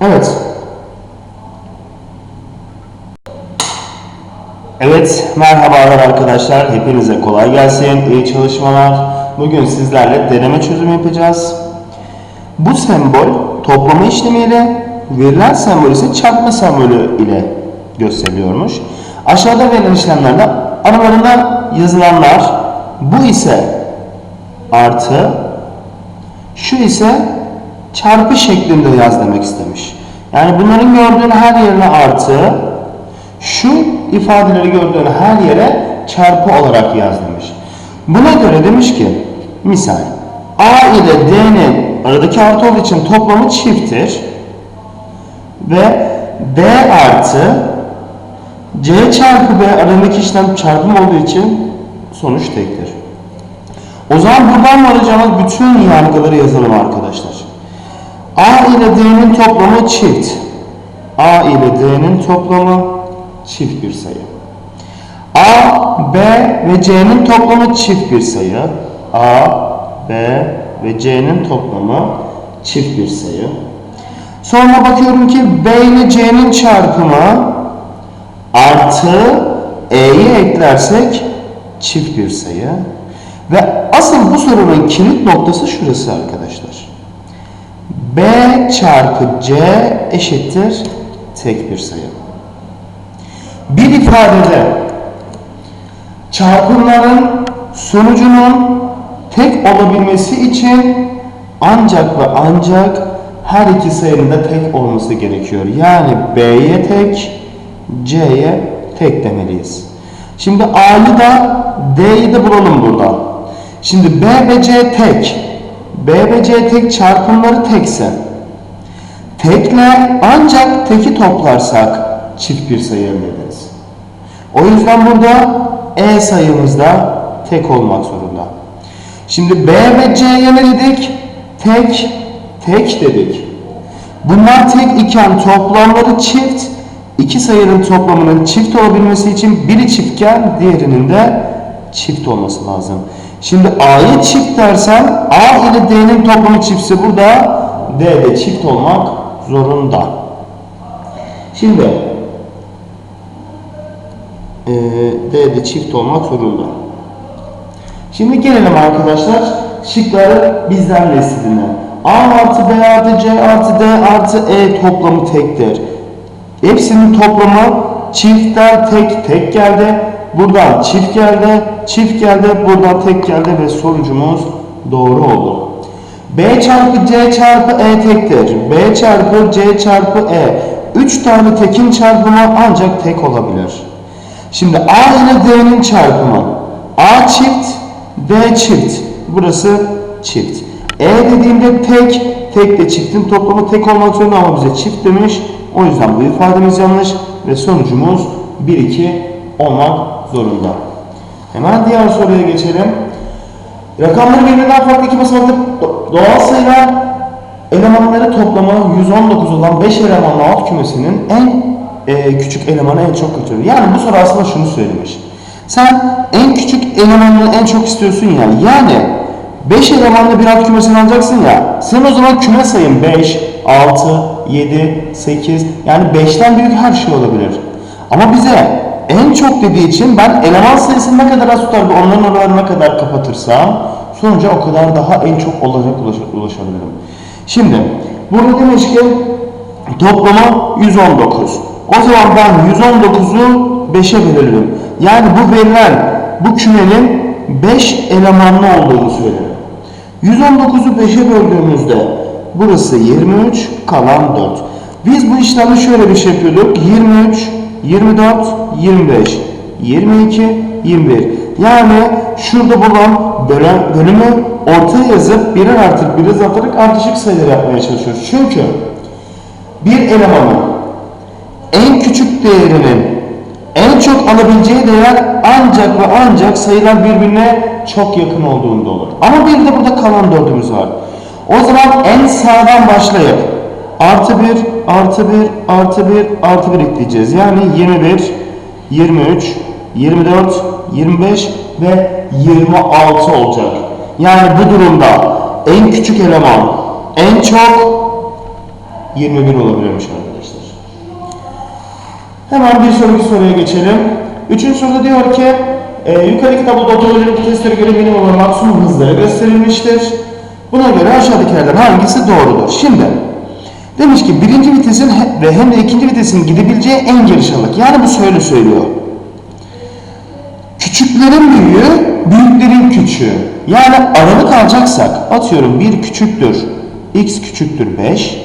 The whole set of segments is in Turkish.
Evet. Evet, merhabalar arkadaşlar. Hepinize kolay gelsin. İyi çalışmalar. Bugün sizlerle deneme çözümü yapacağız. Bu sembol toplama işlemiyle, verilen sembol ise çarpma sembolü ile gösteriliyormuş. Aşağıda verilen işlemlerde aralarında yazılanlar bu ise artı, şu ise çarpı şeklinde yaz demek istemiş. Yani bunların gördüğün her yerine artı, şu ifadeleri gördüğün her yere çarpı olarak yaz demiş. Buna göre demiş ki, misal A ile D'nin aradaki artı olduğu için toplamı çifttir ve B artı C çarpı B aradaki işlem çarpım olduğu için sonuç tektir. O zaman buradan varacağımız bütün yargıları yazalım arkadaşlar. A ile D'nin toplamı çift. A ile D'nin toplamı çift bir sayı. A, B ve C'nin toplamı çift bir sayı. A, B ve C'nin toplamı çift bir sayı. Sonra bakıyorum ki B ile C'nin çarpımı artı E'yi eklersek çift bir sayı. Ve asıl bu sorunun kilit noktası şurası arkadaşlar. B çarpı C eşittir tek bir sayı. Bir ifadede çarpımların sonucunun tek olabilmesi için ancak ve ancak her iki sayının da tek olması gerekiyor. Yani B'ye tek, C'ye tek demeliyiz. Şimdi A'yı da D'yi de bulalım burada. Şimdi B ve C tek. B ve C tek çarpımları tekse tekle ancak teki toplarsak çift bir sayı elde ederiz. O yüzden burada E sayımız da tek olmak zorunda. Şimdi B ve C'ye ne dedik? Tek, tek dedik. Bunlar tek iken toplamları çift. İki sayının toplamının çift olabilmesi için biri çiftken diğerinin de çift olması lazım. Şimdi A'yı çift dersem A ile D'nin toplamı çiftse burada D de çift olmak zorunda. Şimdi e, D de çift olmak zorunda. Şimdi gelelim arkadaşlar şıkları bizden listediğine. A artı B artı C artı D artı E toplamı tektir. Hepsinin toplamı çiftler tek tek geldi. Buradan çift geldi, çift geldi, buradan tek geldi ve sonucumuz doğru oldu. B çarpı C çarpı E tektir. B çarpı C çarpı E. 3 tane tekin çarpımı ancak tek olabilir. Şimdi A ile D'nin çarpımı. A çift, D çift. Burası çift. E dediğimde tek, tek de çiftin toplamı tek olmak zorunda ama bize çift demiş. O yüzden bu ifademiz yanlış ve sonucumuz 1-2 olmak zorunda. Hemen diğer soruya geçelim. Rakamları birbirinden farklı iki basamaklı do- doğal sayılar elemanları toplamı 119 olan 5 elemanlı alt kümesinin en e, küçük elemanı en çok götürür. Yani bu soru aslında şunu söylemiş. Sen en küçük elemanını en çok istiyorsun ya. Yani 5 elemanlı bir alt kümesini alacaksın ya. Sen o zaman küme sayın 5, 6, 7, 8 yani 5'ten büyük her şey olabilir. Ama bize en çok dediği için ben eleman sayısını ne kadar az tutar ve onların oranına kadar kapatırsam sonuca o kadar daha en çok olarak ulaş- ulaşabilirim. Şimdi burada demiş ki toplamı 119. O zaman ben 119'u 5'e bölerim. Yani bu verilen bu kümenin 5 elemanlı olduğunu söylerim. 119'u 5'e böldüğümüzde burası 23 kalan 4. Biz bu işlemi şöyle bir şey yapıyorduk. 23, 24, 25, 22, 21. Yani şurada bulunan bölen, bölümü ortaya yazıp birer artık bir azaltarak ardışık sayılar yapmaya çalışıyoruz. Çünkü bir elemanın en küçük değerinin en çok alabileceği değer ancak ve ancak sayılar birbirine çok yakın olduğunda olur. Ama bir de burada kalan dördümüz var. O zaman en sağdan başlayıp artı 1, artı 1, artı 1, artı 1 ekleyeceğiz. Yani 21, 23, 24, 25 ve 26 olacak. Yani bu durumda en küçük eleman en çok 21 olabilirmiş arkadaşlar. Hemen bir sonraki soruya geçelim. Üçüncü soruda diyor ki e, yukarıdaki tabloda otomobilin viteslere göre minimum ve maksimum hızları gösterilmiştir. Buna göre aşağıdakilerden hangisi doğrudur? Şimdi demiş ki birinci vitesin ve hem de ikinci vitesin gidebileceği en geniş aralık. Yani bu şöyle söylüyor. Küçüklerin büyüğü, büyüklerin küçüğü. Yani aralık alacaksak atıyorum 1 küçüktür, x küçüktür 5,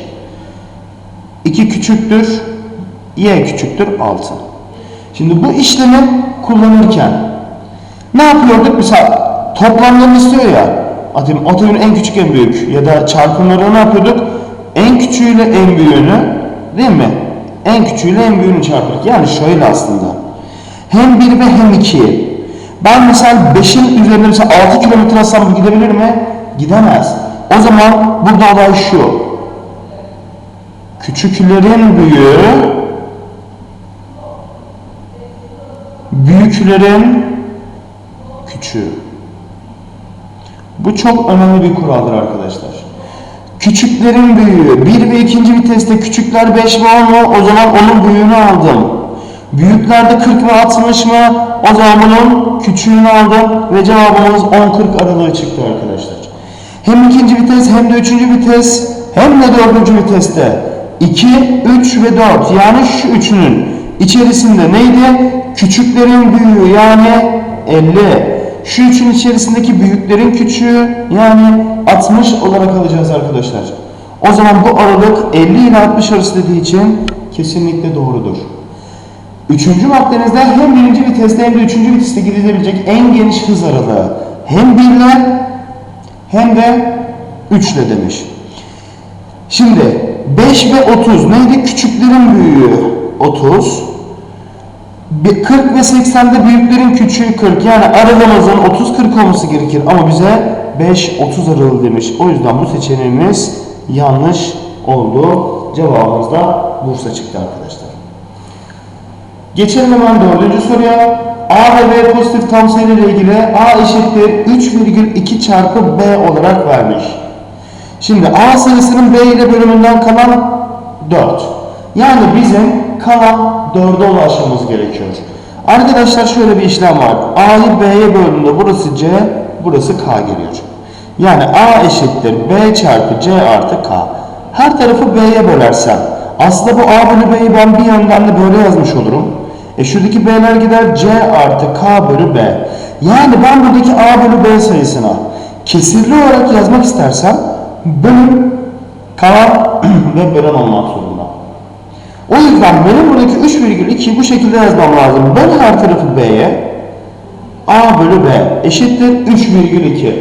2 küçüktür, y küçüktür 6. Şimdi bu işlemi kullanırken ne yapıyorduk? Mesela toplamlarını istiyor ya, atıyorum en küçük en büyük ya da çarpımları ne yapıyorduk? En küçüğüyle en büyüğünü değil mi? En küçüğüyle en büyüğünü çarpıyorduk. Yani şöyle aslında. Hem 1 ve hem 2'yi. Ben mesela 5'in üzerinde mesela 6 kilometre atsam gidebilir mi? Gidemez. O zaman burada olay şu. Küçüklerin büyüğü büyüklerin küçüğü. Bu çok önemli bir kuraldır arkadaşlar. Küçüklerin büyüğü. 1 ve 2. viteste küçükler 5 ve 10 mu? O zaman onun büyüğünü aldım. Büyüklerde 40 ve 60 mı? O zaman bunun küçüğünü aldım ve cevabımız 10-40 aralığı çıktı arkadaşlar. Hem ikinci vites hem de üçüncü vites hem de dördüncü viteste 2, 3 ve 4 yani şu üçünün içerisinde neydi? Küçüklerin büyüğü yani 50. Şu üçün içerisindeki büyüklerin küçüğü yani 60 olarak alacağız arkadaşlar. O zaman bu aralık 50 ile 60 arası dediği için kesinlikle doğrudur. Üçüncü maddenizde hem birinci viteste hem de üçüncü viteste gidilebilecek en geniş hız aralığı hem 1 ile hem de 3 ile demiş. Şimdi 5 ve 30 neydi? Küçüklerin büyüğü 30. Bir 40 ve 80'de büyüklerin küçüğü 40. Yani aralığımızın 30-40 olması gerekir. Ama bize 5-30 aralığı demiş. O yüzden bu seçeneğimiz yanlış oldu. Cevabımız da Bursa çıktı arkadaşlar. Geçelim hemen dördüncü soruya. A ve B pozitif tam ile ilgili A eşittir 3,2 çarpı B olarak vermiş. Şimdi A sayısının B ile bölümünden kalan 4. Yani bizim kalan 4'e ulaşmamız gerekiyor. Arkadaşlar şöyle bir işlem var. A'yı B'ye böldüğümde burası C, burası K geliyor. Yani A eşittir B çarpı C artı K. Her tarafı B'ye bölersem aslında bu A bölü B'yi ben bir yönden de böyle yazmış olurum. E şuradaki B'ler gider C artı K bölü B. Yani ben buradaki A bölü B sayısına kesirli olarak yazmak istersem bölüm kalan ve bölen olmak zorunda. O yüzden benim buradaki 3,2'yi bu şekilde yazmam lazım. Ben her tarafı B'ye A bölü B eşittir 3,2.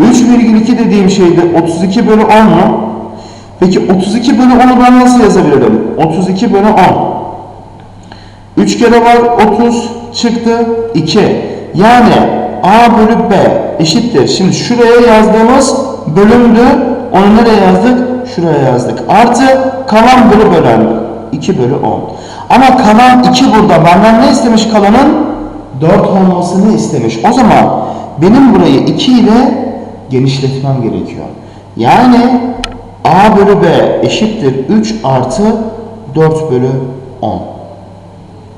3,2 dediğim şeyde 32 bölü 10 mu? Peki 32 bölü 10'u ben nasıl yazabilirim? 32 bölü 10. 3 kere var 30 çıktı 2. Yani A bölü B eşittir. Şimdi şuraya yazdığımız bölümdü. Onu nereye yazdık? Şuraya yazdık. Artı kalan bölü bölen 2 bölü 10. Ama kalan 2 burada. Benden ne istemiş kalanın? 4 olmasını istemiş. O zaman benim burayı 2 ile genişletmem gerekiyor. Yani A bölü B eşittir 3 artı 4 bölü 10.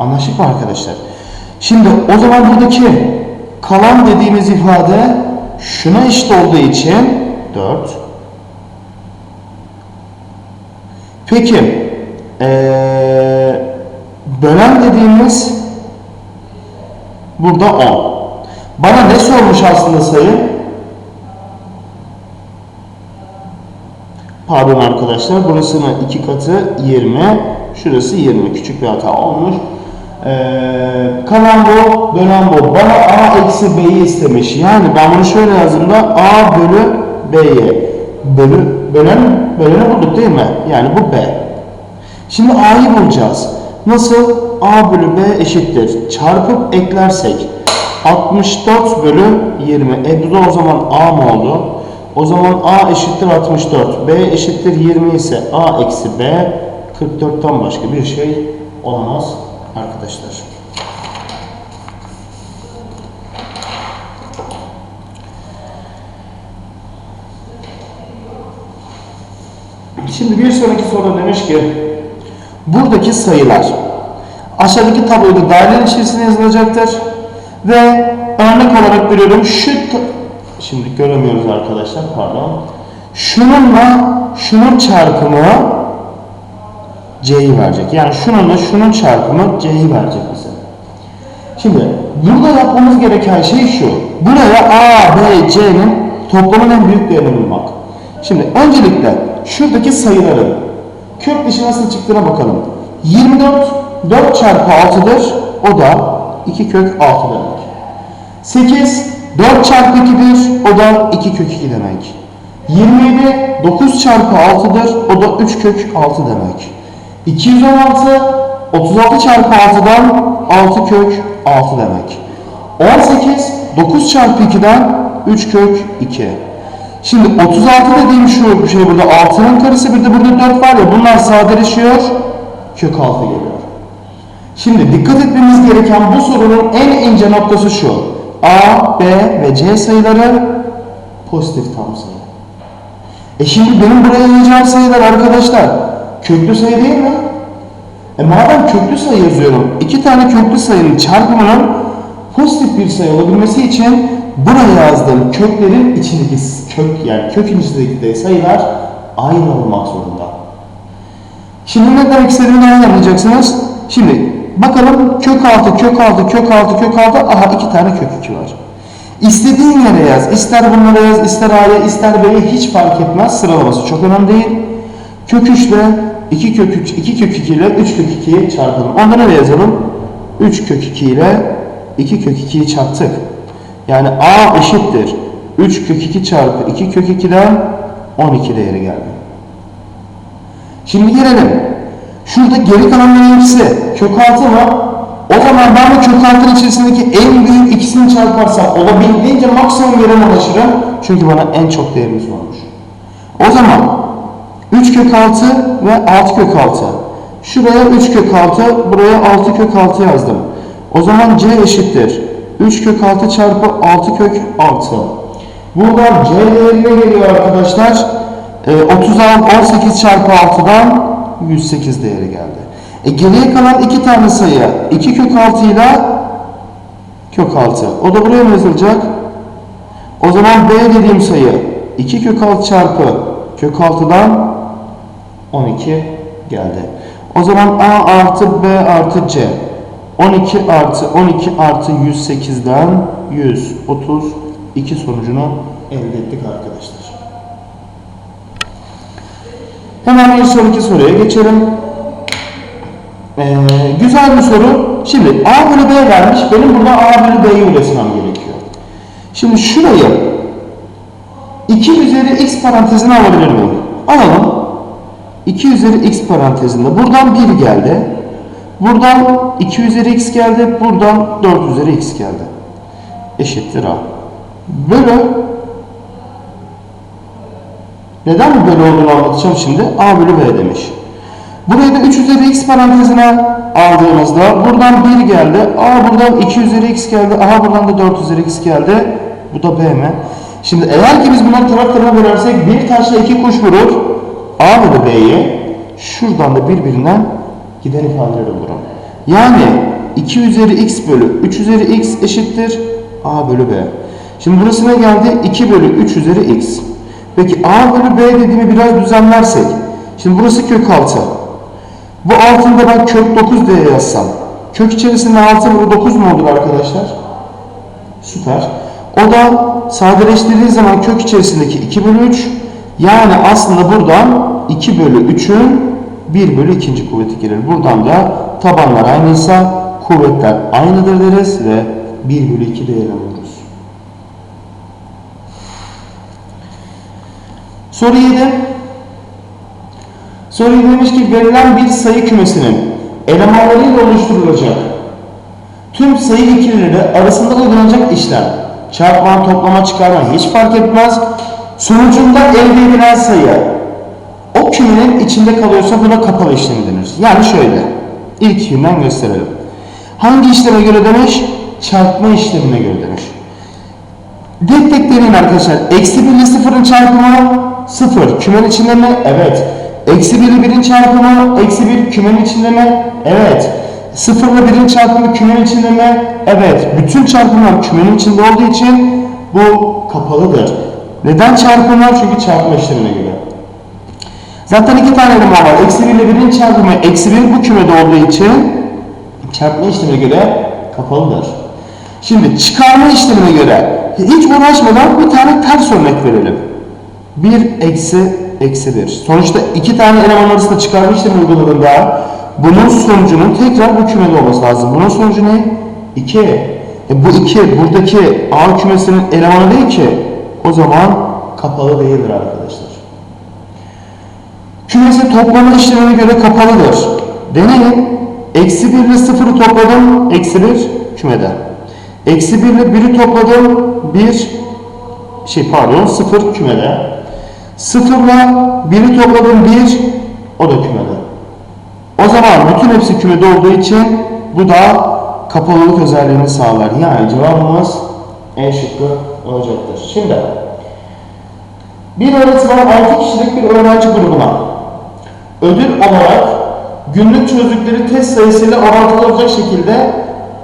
Anlaştık mı arkadaşlar? Şimdi o zaman buradaki kalan dediğimiz ifade şuna eşit olduğu için 4. Peki ee, bölen dediğimiz burada 10. Bana ne sormuş aslında sayı? Pardon arkadaşlar burasının iki katı 20. Şurası 20. Küçük bir hata olmuş. Ee, kalan bu, bölen bu. Bana A eksi B'yi istemiş. Yani ben bunu şöyle yazdığımda A bölü B'ye. Bölü, bölen, böleni bulduk değil mi? Yani bu B. Şimdi A'yı bulacağız. Nasıl? A bölü B eşittir. Çarpıp eklersek 64 bölü 20. E bu da o zaman A mı oldu? O zaman A eşittir 64. B eşittir 20 ise A eksi B 44'ten başka bir şey olamaz arkadaşlar. Şimdi bir sonraki soru demiş ki buradaki sayılar aşağıdaki tabloda dairenin içerisine yazılacaktır ve örnek olarak veriyorum şu şimdi göremiyoruz arkadaşlar pardon şununla şunun çarpımı c'yi verecek. Yani şununla şunun çarpımı c'yi verecek bize. Şimdi burada yapmamız gereken şey şu. Buraya A, B, C'nin toplamın en büyük değerini bulmak. Şimdi öncelikle şuradaki sayıların kök dışı nasıl çıktığına bakalım. 24 4 çarpı 6'dır. O da 2 kök 6 demek. 8 4 çarpı 2'dir. O da 2 kök 2 demek. 27 9 çarpı 6'dır. O da 3 kök 6 demek. 216 36 çarpı 6'dan 6 kök 6 demek. 18 9 çarpı 2'den 3 kök 2. Şimdi 36 dediğim şu şey burada 6'nın karesi bir de burada 4 var ya bunlar sadeleşiyor. Kök 6 geliyor. Şimdi dikkat etmemiz gereken bu sorunun en ince noktası şu. A, B ve C sayıları pozitif tam sayı. E şimdi benim buraya yazacağım sayılar arkadaşlar köklü sayı değil mi? E madem köklü sayı yazıyorum, iki tane köklü sayının çarpımının pozitif bir sayı olabilmesi için buraya yazdığım köklerin içindeki kök yani kökün içindeki sayılar aynı olmak zorunda. Şimdi ne demek istediğimi anlayacaksınız? Şimdi bakalım kök altı, kök altı, kök altı, kök altı. Aha iki tane kök iki var. İstediğin yere yaz. İster bunlara yaz, ister A'ya, ister B'ye hiç fark etmez. Sıralaması çok önemli değil. Kök 3 ile 2 kök 3, 2 kök 2 ile 3 kök 2'yi çarpalım. Onda ne yazalım? 3 kök 2 ile 2 kök 2'yi çarptık. Yani A eşittir. 3 kök 2 çarpı 2 kök 2'den 12 değeri geldi. Şimdi gelelim. Şurada geri kalanların hepsi kök 6 mı? O zaman ben bu kök 6'nın içerisindeki en büyük ikisini çarparsam olabildiğince maksimum yere ulaşırım. Çünkü bana en çok değerini sormuş. O zaman 3 kök 6 ve 6 kök 6. Şuraya 3 kök 6, buraya 6 kök 6 yazdım. O zaman C eşittir. 3 kök 6 çarpı 6 kök 6. Buradan C değerine geliyor arkadaşlar. Ee, 36, 18 çarpı 6'dan 108 değeri geldi. E geriye kalan iki tane sayı 2 kök 6 ile kök 6. O da buraya mı yazılacak? O zaman B dediğim sayı 2 kök 6 çarpı kök 6'dan 12 geldi. O zaman A artı B artı C 12 artı 12 artı 108'den 132 sonucunu elde ettik arkadaşlar. Hemen bir sonraki soruya geçelim. Ee, güzel bir soru. Şimdi A bölü B vermiş. Benim burada A bölü B'yi üretmem gerekiyor. Şimdi şurayı 2 üzeri x parantezine alabilir miyim? Alalım. 2 üzeri x parantezinde. Buradan 1 geldi. Buradan 2 üzeri x geldi. Buradan 4 üzeri x geldi. Eşittir A. Bölü neden böyle olduğunu anlatacağım şimdi. A bölü B demiş. Burayı da 3 üzeri x parantezine aldığımızda buradan 1 geldi. A buradan 2 üzeri x geldi. A buradan da 4 üzeri x geldi. Bu da B mi? Şimdi eğer ki biz bunları taraf tarafa bölersek bir taşla iki kuş vurur. A bölü B'yi şuradan da birbirinden giden ifadeleri bulurum. Yani 2 üzeri x bölü 3 üzeri x eşittir A bölü B. Şimdi burası ne geldi? 2 bölü 3 üzeri x. Peki A bölü B dediğimi biraz düzenlersek. Şimdi burası kök 6. Bu altında ben kök 9 diye yazsam. Kök içerisinde 6 bölü 9 mu olur arkadaşlar? Süper. O da sadeleştirdiği zaman kök içerisindeki 2 bölü 3. Yani aslında buradan 2 bölü 3'ün 1 bölü 2. kuvveti gelir. Buradan da tabanlar aynıysa kuvvetler aynıdır deriz ve 1 bölü 2 değerini. Soru 7. Soru 7 demiş ki verilen bir sayı kümesinin elemanlarıyla oluşturulacak tüm sayı ikilileri arasında uygulanacak işlem çarpma, toplama, çıkarma hiç fark etmez. Sonucunda elde edilen sayı o kümenin içinde kalıyorsa buna kapalı işlem denir. Yani şöyle. ilk günden gösterelim. Hangi işleme göre demiş? Çarpma işlemine göre demiş. Tek tek arkadaşlar. Eksi 1 ile 0'ın çarpımı 0. Kümenin içinde mi? Evet. Eksi 1 ile 1'in çarpımı eksi 1 kümenin içinde mi? Evet. 0 ile 1'in çarpımı kümenin içinde mi? Evet. Bütün çarpımlar kümenin içinde olduğu için bu kapalıdır. Neden çarpımlar? Çünkü çarpma işlemine göre. Zaten iki tane eleman var. Eksi 1 ile 1'in çarpımı eksi 1 bu kümede olduğu için çarpma işlemine göre kapalıdır. Şimdi çıkarma işlemine göre hiç uğraşmadan bir tane ters örnek verelim. 1 eksi eksi 1. Sonuçta iki tane eleman arasında çıkarma işlemi uyguladığında bunun sonucunun tekrar bu kümede olması lazım. Bunun sonucu ne? 2. E bu 2 buradaki A kümesinin elemanı değil ki. O zaman kapalı değildir arkadaşlar. Kümesi toplama işlemine göre kapalıdır. Deneyin. Eksi 1 ile 0'ı topladım. Eksi 1 kümede. Eksi 1 ile 1'i topladım. 1 şey pardon 0 kümede. 0 ile 1'i topladım 1 o da kümede. O zaman bütün hepsi kümede olduğu için bu da kapalılık özelliğini sağlar. Yani cevabımız E şıkkı olacaktır. Şimdi bir öğretmen 6 kişilik bir öğrenci grubuna ödül olarak günlük çözdükleri test sayısıyla orantılı olacak şekilde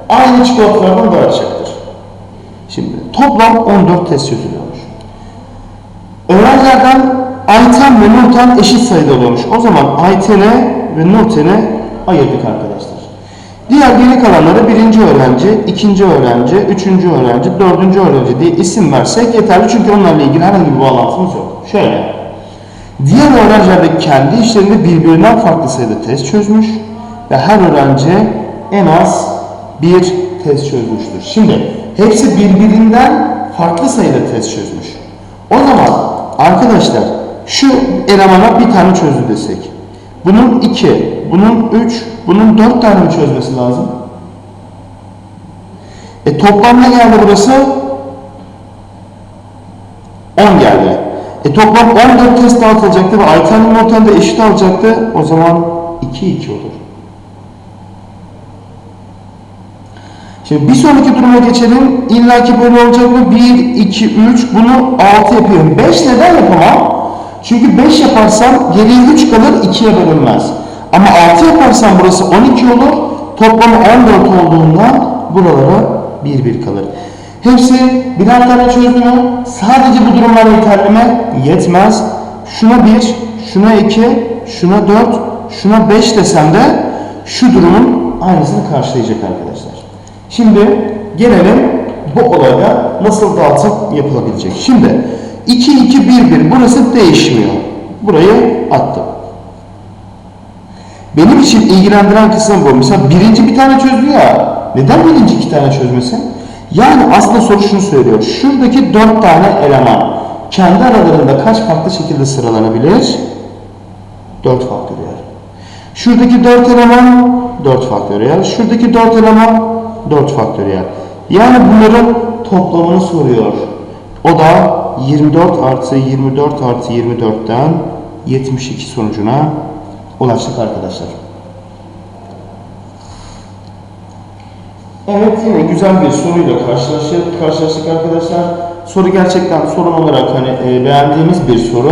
aynı çikolatalardan dağıtacaktır. Şimdi toplam 14 test çözülüyormuş. Öğrencilerden Ayten ve Nurten eşit sayıda oluyormuş. O zaman Ayten'e ve Nurten'e ayırdık arkadaşlar. Diğer geri kalanları birinci öğrenci, ikinci öğrenci, üçüncü öğrenci, dördüncü öğrenci diye isim versek yeterli çünkü onlarla ilgili herhangi bir bağlantımız yok. Şöyle, diğer öğrenciler de kendi işlerinde birbirinden farklı sayıda test çözmüş ve her öğrenci en az bir test çözmüştür. Şimdi hepsi birbirinden farklı sayıda test çözmüş. O zaman arkadaşlar şu elemana bir tane çözdü desek. Bunun iki, bunun üç, bunun dört tane mi çözmesi lazım? E toplam ne geldi burası? 10 geldi. E toplam 14 test dağıtılacaktı ve Ayten'in Nurten de eşit alacaktı. O zaman 2-2 olur. Şimdi bir sonraki duruma geçelim. İlla ki böyle olacak mı? 1, 2, 3. Bunu 6 yapıyorum. 5 neden yapamam? Çünkü 5 yaparsam geriye 3 kalır 2'ye bölünmez. Ama 6 yaparsam burası 12 olur. Toplamı 14 olduğundan buralara 1 1 kalır. Hepsi birer tane çözdü mü? Sadece bu durumlar yeterli mi? Yetmez. Şuna 1, şuna 2, şuna 4, şuna 5 desem de şu durumun aynısını karşılayacak arkadaşlar. Şimdi gelelim bu olayda nasıl dağıtım yapılabilecek. Şimdi 2 2 1 1 burası değişmiyor. Burayı attım. Benim için ilgilendiren kısım bu. Mesela birinci bir tane çözdü ya. Neden birinci iki tane çözmesin? Yani aslında soru şunu söylüyor. Şuradaki dört tane eleman kendi aralarında kaç farklı şekilde sıralanabilir? Dört faktöriyel. Şuradaki dört eleman dört faktöriyel. Şuradaki dört eleman 4 faktöriyel. Yani bunların toplamını soruyor. O da 24 artı 24 artı 24'ten 72 sonucuna ulaştık arkadaşlar. Evet yine güzel bir soruyla karşılaştık, karşılaştık arkadaşlar. Soru gerçekten sorun olarak hani e, beğendiğimiz bir soru.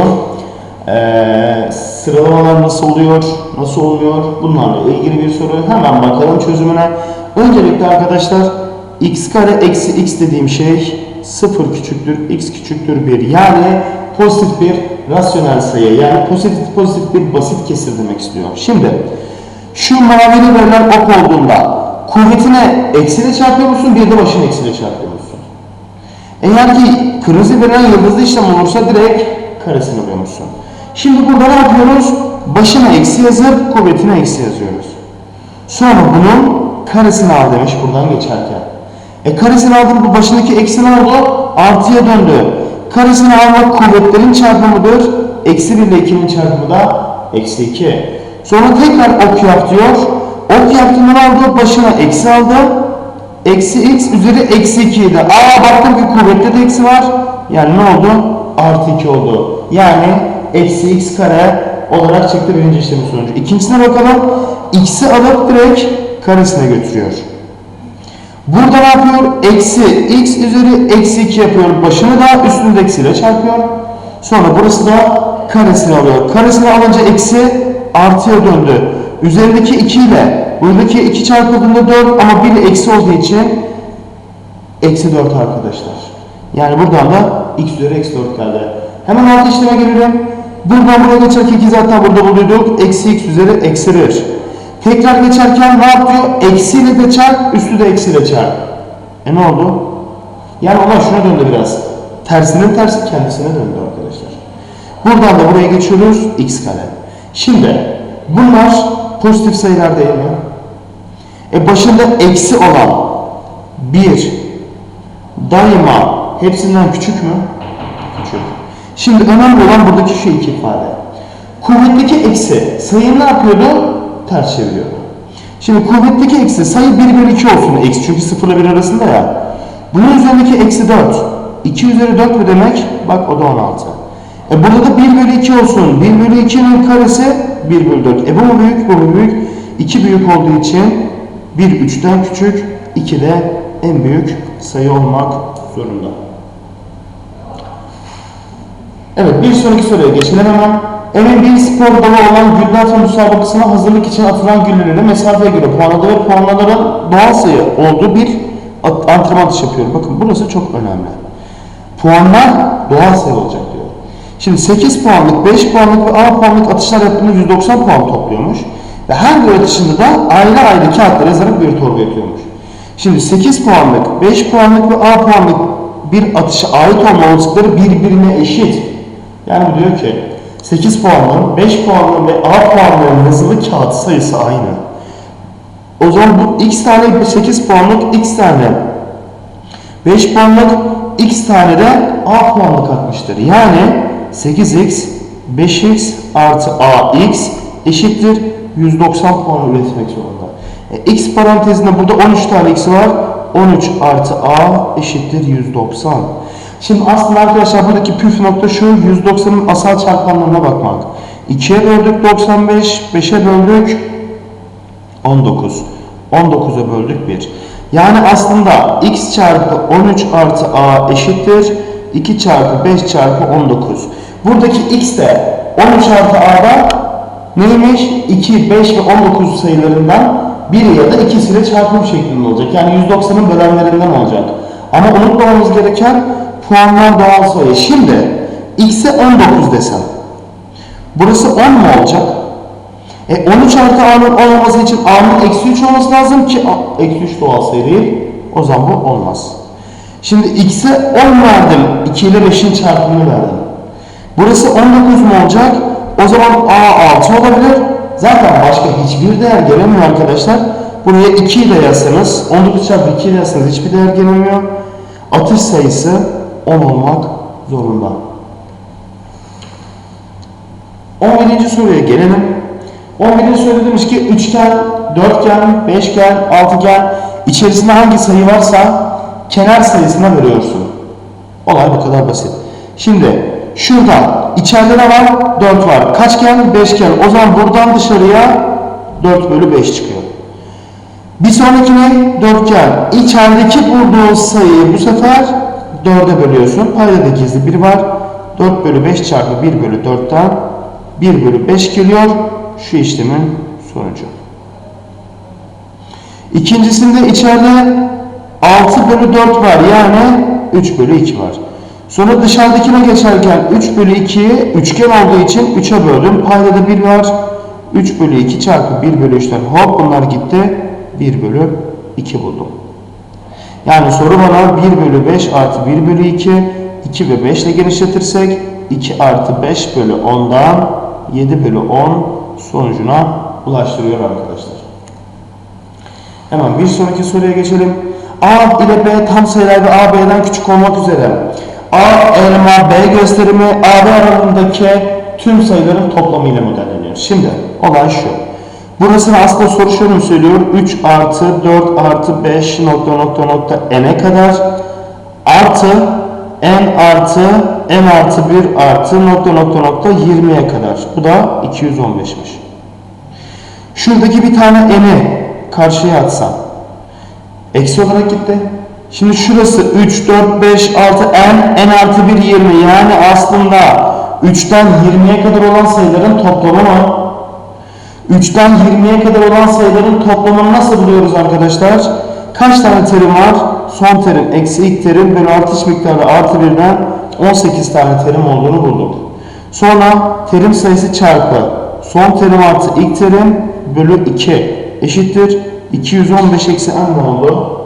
E, sıralamalar nasıl oluyor, nasıl oluyor bunlarla ilgili bir soru. Hemen bakalım çözümüne. Öncelikle arkadaşlar x kare eksi x dediğim şey 0 küçüktür, x küçüktür 1. Yani pozitif bir rasyonel sayı. Yani pozitif pozitif bir basit kesir demek istiyor. Şimdi şu mavili verilen ok olduğunda kuvvetine eksiyle çarpıyor musun? Bir de başına eksiyle çarpıyor musun? Eğer ki kırmızı verilen yıldızlı işlem olursa direkt karesini alıyormuşsun. Şimdi burada ne yapıyoruz? Başına eksi yazıp kuvvetine eksi yazıyoruz. Sonra bunun karesini al demiş buradan geçerken. E karesini aldım bu başındaki eksi ne oldu? Artıya döndü. Karesini almak kuvvetlerin çarpımıdır. Eksi 1 ile 2'nin çarpımı da eksi 2. Sonra tekrar ok yap diyor. Ok yaptığında ne? Başına eksi aldı. Eksi x üzeri eksi 2 idi. Aa baktım ki kuvvette de eksi var. Yani ne oldu? Artı 2 oldu. Yani eksi x kare olarak çıktı birinci işlemin sonucu. İkincisine bakalım. x'i alıp direkt karesine götürüyor. Burada ne yapıyor? Eksi x üzeri eksi 2 yapıyor. Başını da üstünde eksiyle çarpıyor. Sonra burası da karesini alıyor. Karesini alınca eksi artıya döndü. Üzerindeki 2 ile buradaki 2 çarpıldığında 4 ama 1 eksi olduğu için eksi 4 arkadaşlar. Yani buradan da x üzeri eksi 4 geldi. Hemen alt işleme gelelim. Buradan buraya geçerken 2 zaten burada buluyorduk. Eksi x üzeri eksi 1. Tekrar geçerken ne yapıyor? Eksiyle de çarp, üstü de eksiyle çarp. E ne oldu? Yani olay şuna döndü biraz. Tersinin tersi kendisine döndü arkadaşlar. Buradan da buraya geçiyoruz. x kare. Şimdi bunlar pozitif sayılar değil mi? E başında eksi olan 1 daima hepsinden küçük mü? Küçük. Şimdi önemli olan buradaki şu iki ifade. Kuvvetteki eksi sayıyı ne yapıyordu? Ters çeviriyordu. Şimdi kuvvetteki eksi sayı 1 bölü 2 olsun. Eksi çünkü 0 ile 1 arasında ya. Bunun üzerindeki eksi 4. 2 üzeri 4 mü demek? Bak o da 16. E burada da 1 bölü 2 olsun. 1 bölü 2'nin karesi 1 bölü 4. E bu mu büyük? Bu mu büyük? 2 büyük olduğu için 1 3'ten küçük. 2 de en büyük sayı olmak zorunda. Evet bir sonraki soruya geçelim hemen. Bir spor dalı olan güller müsabakasına hazırlık için atılan güllerin mesafeye göre puanladığı ve puanların doğal sayı olduğu bir antrenman atışı yapıyor. Bakın burası çok önemli. Puanlar doğal sayı olacak diyor. Şimdi 8 puanlık, 5 puanlık ve A puanlık atışlar yaptığında 190 puan topluyormuş. Ve her bir atışında da ayrı ayrı kağıtlara yazarak bir torba yapıyormuş. Şimdi 8 puanlık, 5 puanlık ve A puanlık bir atışa ait olma olasılıkları birbirine eşit. Yani diyor ki 8 puanlığın, 5 puanlığın ve A puanlığın yazılı kağıt sayısı aynı. O zaman bu x tane 8 puanlık x tane 5 puanlık x tane de a puanlık atmıştır. Yani 8x 5x artı ax eşittir 190 puan üretmek zorunda. E, x parantezinde burada 13 tane x var. 13 artı a eşittir 190. Şimdi aslında arkadaşlar buradaki püf nokta şu 190'ın asal çarpanlarına bakmak. 2'ye böldük 95, 5'e böldük 19. 19'a böldük 1. Yani aslında x çarpı 13 artı a eşittir 2 çarpı 5 çarpı 19. Buradaki x de 13 artı a'da neymiş? 2, 5 ve 19 sayılarından biri ya da ikisiyle çarpım şeklinde olacak. Yani 190'ın bölenlerinden olacak. Ama unutmamamız gereken puanlar doğal sayı. Şimdi x'e 19 desem. Burası 10 mu olacak? E 13 artı a'nın olmaması için a'nın eksi 3 olması lazım ki eksi 3 doğal sayı değil. O zaman bu olmaz. Şimdi x'e 10 verdim. 2 ile 5'in çarpımını verdim. Burası 19 mu olacak? O zaman a 6 olabilir. Zaten başka hiçbir değer gelemiyor arkadaşlar. Buraya 2'yi de yazsanız, 19 çarpı 2'yi de yazsanız hiçbir değer gelemiyor. Atış sayısı 10 olmak zorunda. 11. soruya gelelim. 11. soruda demiş ki üçgen, dörtgen, beşgen, altıgen içerisinde hangi sayı varsa kenar sayısına veriyorsun. Olay bu kadar basit. Şimdi şurada içeride ne var? 4 var. Kaçgen? Beşgen. O zaman buradan dışarıya 4 bölü 5 çıkıyor. Bir sonraki ne? Dörtgen. İçerideki bulduğun sayıyı bu sefer 4'e bölüyorsun. Payda da gizli 1 var. 4 bölü 5 çarpı 1 bölü 4'ten 1 bölü 5 geliyor. Şu işlemin sonucu. İkincisinde içeride 6 bölü 4 var. Yani 3 bölü 2 var. Sonra dışarıdakine geçerken 3 bölü 2'yi üçgen olduğu için 3'e böldüm. Payda da 1 var. 3 bölü 2 çarpı 1 bölü 3'ten hop bunlar gitti. 1 bölü 2 buldum. Yani soru bana 1 bölü 5 artı 1 bölü 2, 2 ve 5 ile genişletirsek 2 artı 5 bölü 10'dan 7 bölü 10 sonucuna ulaştırıyor arkadaşlar. Hemen bir sonraki soruya geçelim. A ile B tam sayılar A B'den küçük olmak üzere. A elma B gösterimi A B aralığındaki tüm sayıların toplamı ile modelleniyor. Şimdi olay şu. Burasını aslında soru şöyle söylüyor? 3 artı 4 artı 5 nokta nokta nokta n'e kadar artı n artı n artı 1 artı nokta nokta nokta 20'ye kadar. Bu da 215'miş. Şuradaki bir tane n'i karşıya atsam. Eksi olarak gitti. Şimdi şurası 3, 4, 5, 6, n, n artı 1, 20. Yani aslında 3'ten 20'ye kadar olan sayıların toplamı mı? 3'ten 20'ye kadar olan sayıların toplamını nasıl buluyoruz arkadaşlar? Kaç tane terim var? Son terim eksi ilk terim bölü artış miktarı artı 1'den 18 tane terim olduğunu bulduk. Sonra terim sayısı çarpı son terim artı ilk terim bölü 2 eşittir. 215 eksi n ne oldu?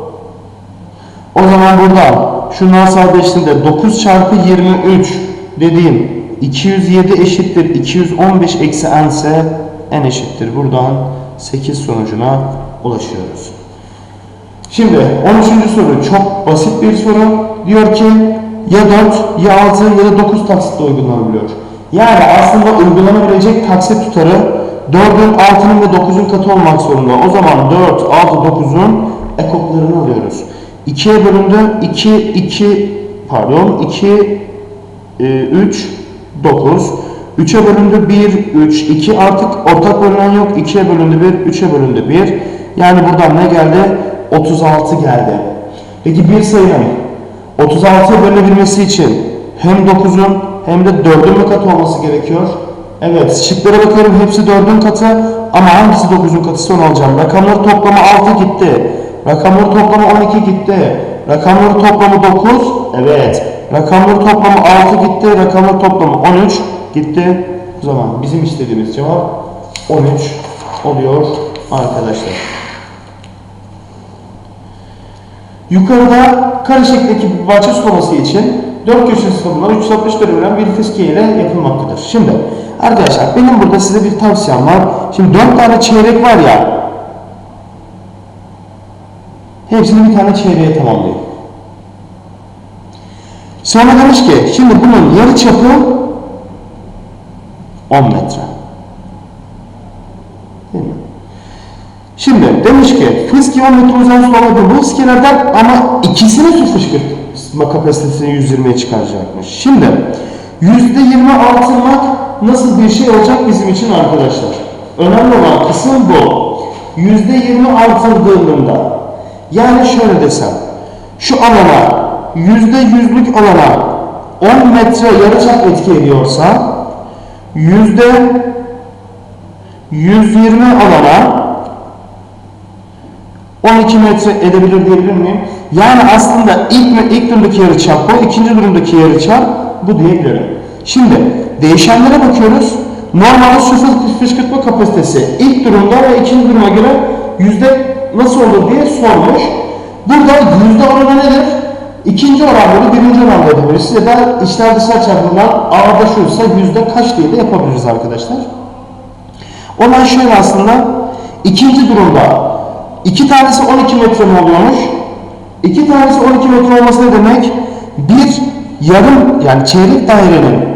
O zaman buradan şunlar sadeleştiğinde 9 çarpı 23 dediğim 207 eşittir 215 eksi n ise n eşittir. Buradan 8 sonucuna ulaşıyoruz. Şimdi 13. soru çok basit bir soru. Diyor ki ya 4 ya 6 ya da 9 taksitle uygulanabiliyor. Yani aslında uygulanabilecek taksit tutarı 4'ün 6'nın ve 9'un katı olmak zorunda. O zaman 4, 6, 9'un ekoklarını alıyoruz. 2'ye bölündü 2, 2 pardon 2, 3, 9. 3'e bölündü 1, 3, 2 artık ortak bölünen yok. 2'ye bölündü 1, 3'e bölündü 1. Yani buradan ne geldi? 36 geldi. Peki bir sayının 36'ya bölünebilmesi için hem 9'un hem de 4'ün mü katı olması gerekiyor? Evet, şıklara bakıyorum hepsi 4'ün katı ama hangisi 9'un katısı onu alacağım. Rakamları toplamı 6 gitti. Rakamları toplamı 12 gitti. Rakamları toplamı 9. Evet. Rakamları toplamı 6 gitti. Rakamları toplamı 13 gitti. O zaman bizim istediğimiz cevap 13 oluyor arkadaşlar. Yukarıda kare şeklindeki bahçe sulama için 4 köşesi bulunan 360 dönümden bir fıskiye ile yapılmaktadır. Şimdi arkadaşlar benim burada size bir tavsiyem var. Şimdi 4 tane çeyrek var ya hepsini bir tane çeyreğe tamamlayın. Sonra demiş ki şimdi bunun yarı çapı 10 metre. Değil mi? Şimdi demiş ki fıskiye 10 metre uzun sulamadı bu fıskiyelerden ama ikisini su fışkırtma kapasitesini 120'ye çıkaracakmış. Şimdi %20 artırmak nasıl bir şey olacak bizim için arkadaşlar? Önemli olan kısım bu. %20 artırdığında yani şöyle desem şu alana %100'lük alana 10 metre yarıçap etki ediyorsa yüzde 120 alana 12 metre edebilir diyebilir miyim? Yani aslında ilk, ilk durumdaki yarıçap bu, ikinci durumdaki yarıçap bu diyebilirim. Şimdi değişenlere bakıyoruz. Normalde su fışkırtma kapasitesi ilk durumda ve ikinci duruma göre yüzde nasıl olur diye sormuş. Burada yüzde oranı nedir? İkinci oran bölü birinci oran diyebiliriz. Ya da içler dışlar çarpımından şuysa yüzde kaç diye de yapabiliriz arkadaşlar. Olay şöyle aslında. ikinci durumda iki tanesi 12 metre mi oluyormuş? İki tanesi 12 metre olması ne demek? Bir yarım yani çeyrek dairenin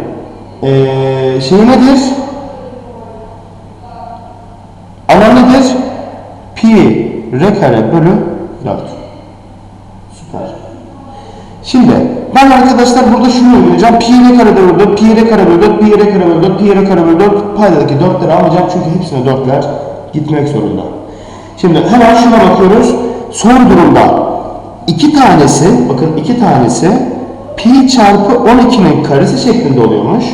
ee, şey nedir? Alan nedir? Pi r kare bölü 4. Şimdi ben arkadaşlar burada şunu uygulayacağım. Pi r kare bölü 4, pi r kare bölü 4, pi r kare bölü 4, pi r kare bölü 4 paydadaki 4'leri almayacağım çünkü hepsine 4'ler gitmek zorunda. Şimdi hemen şuna bakıyoruz. Son durumda iki tanesi, bakın iki tanesi pi çarpı 12'nin karesi şeklinde oluyormuş.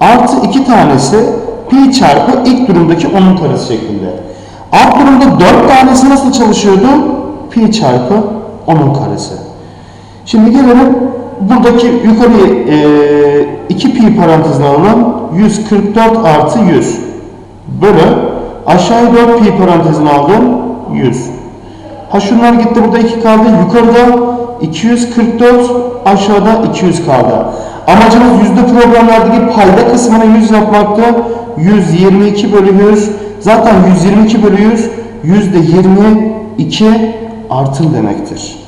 Artı iki tanesi pi çarpı ilk durumdaki 10'un karesi şeklinde. Alt durumda 4 tanesi nasıl çalışıyordu? Pi çarpı 10'un karesi. Şimdi gelelim buradaki yukarıyı e, 2 pi parantezine alalım. 144 artı 100 bölü aşağıya 4 pi parantezine aldım. 100. Ha şunlar gitti burada 2 kaldı. Yukarıda 244 aşağıda 200 kaldı. Amacımız yüzde problemlerdeki payda kısmını 100 yapmaktı. 122 bölü 100. Zaten 122 bölü 100 yüzde 22 artım demektir.